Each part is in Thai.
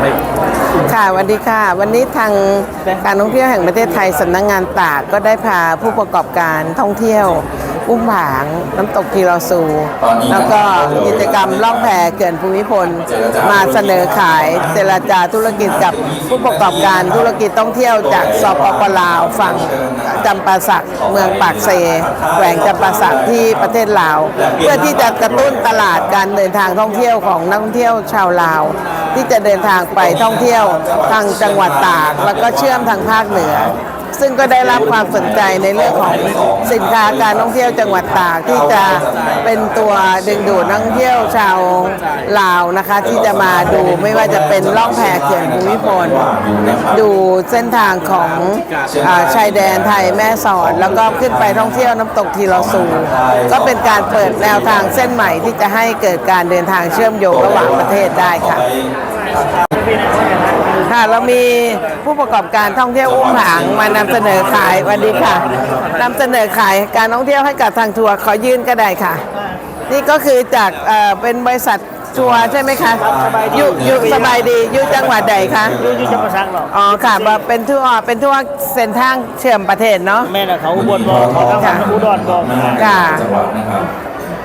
ไปค่ะวันดีค่ะ วันนี้ทางการท่องเที่ยวแห่งประเทศไทยสำนักงานตากก็ได้พาผู้ประกอบการท่องเที่ยว อุ้มผางน้ำตกทีรอซู แล้วก็กิจกรรมล่องแพเขื่อนภูมิพล มาเสนอขายเจรจาธุรกิจกับผู้ประกอบการธุรกิจท่องเที่ยวจากสปปลาวฝั่งจำปาสักเมืองปากเซแขวงจำปาสักที่ประเทศลาว เพื่อที่จะกระตุ้นตลาดการเดินทางท่องเที่ยวของนักท่องเที่ยวชาวลาว ที่จะเดินทางไปท่องเที่ยวทางจังหวัดตาก แล้วก็เชื่อมทางภาคเหนือ ซึ่งก็ได้รับความสนใจในเรื่องของสินค้าการท่องเที่ยวจังหวัดตากที่จะเป็นตัวดึงดูดนักท่องเที่ยวชาวลาวนะคะ ที่จะมาดูไม่ว่าจะเป็นล่องแพเขื่อนภูมิพลดูเส้นทางของอชายแดนไทยแม่สอด แล้วก็ขึ้นไปท่องเที่ยวน้ำตกทีลอซูก็เป็นการเปิดแนวทางเส้นใหม่ที่จะให้เกิดการเดินทางเชื่อมโยงระหว่างประเทศได้ค่ะ ค่ะเรามีผู้ประกอบการท่องเที่ยวอุ้มผางมานำเสนอขายสวันดีค่ะนำเสนอขายการท่องเที่ยวให้กับทางทัวร์ขอยื่นก็ได้ค่ะ นี่ก็คือจากเอ่อเป็นบริษัททัวร์ใช่ไหมคะอยู่อยู่สบายดีอยู่จังหวัดใดคะยูยูจะมาซักหรอกอ๋อค่ะมาเป็นทัวร์เป็นทัวร์เส้นทางเชื่อมประเทศเนาะแม่น่ะเขาอุบลบอกเขาทำงานอุดรบอกค่ะจังหวัดนะครับ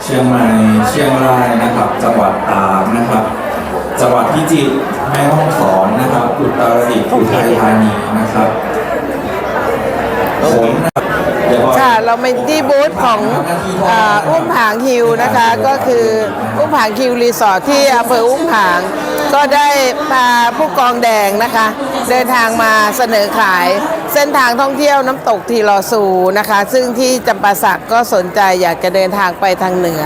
เชียงใหม่เชียงรายนะครับจังหวัดตากนะครับจังหวัด พิจิตรแม่ฮ่องสอนนะครับอุตรดิตถ์อุทัยธานีนะครับผมนะครับเดี๋ยวก่อน ค่ะ เราไปที่บูธของเอ่ออุ้มผางฮิวนะคะ ก็คืออุ้มผางฮิวรีสอร์ทที่อำเภออุ้มผาง ก็ได้พาผู้กองแดงนะคะ เดินทางมาเสนอขายเส้นทางท่องเที่ยวน้ำตกทีลอซูนะคะ ซึ่งที่จำปาสักก็สนใจอยากจะเดินทางไปทางเหนือ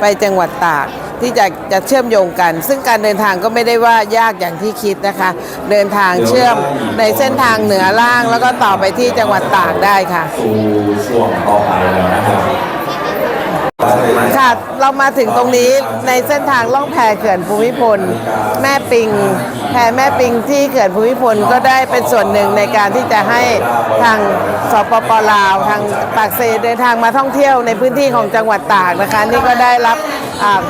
ไปจังหวัดตาก ที่จะจะเชื่อมโยงกัน ซึ่งการเดินทางก็ไม่ได้ว่ายากอย่างที่คิดนะคะ เดินทางเชื่อมในเส้นทางเหนือล่างแล้วก็ต่อไปที่จังหวัดตากได้ค่ะ สู่ช่วงต่อไปแล้วนะครับ ค่ะ เรามาถึงตรงนี้ในเส้นทางล่องแพเขื่อนภูมิพล แม่ปิงแพแม่ปิงที่เขื่อนภูมิพลก็ได้เป็นส่วนหนึ่งในการที่จะให้ทางสปปลาว ทางปากเซเดินทางมาท่องเที่ยวในพื้นที่ของจังหวัดตากนะคะ นี่ก็ได้รับ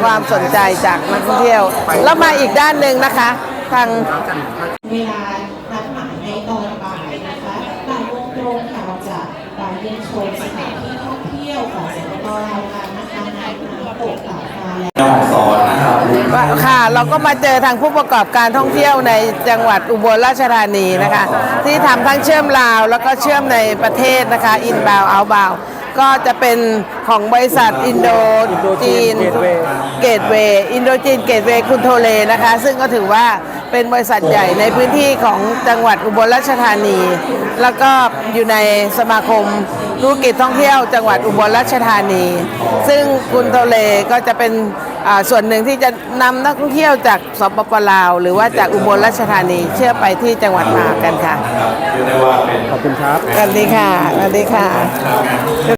ความสนใจจากนักท่องเที่ยว แล้วมาอีกด้านหนึ่งนะคะ ทางเวลานัดหมายในตอนบ่ายนะคะบ่ายโมงตรงค่ะเราจะไปเยี่ยมชมสถานที่ท่องเที่ยวของสปปลาว ครับค่ะเราก็มาเจอทางผู้ประกอบการท่องเที่ยวในจังหวัดอุบลราชธานีนะคะ ที่ทำทั้งเชื่อมลาวแล้วก็เชื่อมในประเทศนะคะอินบาวเอาบาวก็จะเป็นของบริษัทอินโดจีนเกตเวย์อินโดจีนเกตเวย์คุณโทเลนะคะ ซึ่งก็ถือว่า เป็นบริษัทใหญ่ในพื้นที่ของจังหวัดอุบลราชธานี แล้วก็อยู่ในสมาคมธุรกิจท่องเที่ยวจังหวัดอุบลราชธานี ซึ่งคุณโทเลก็จะเป็นอ่าส่วนหนึ่งที่จะนำนักท่องเที่ยวจากสปปลาว หรือว่าจากอุบลราชธานีเชื่อไปที่จังหวัดตากกันค่ะนะครับเรียกได้ว่าเป็นขอบคุณครับสวัสดีค่ะสวัสดีค่ะ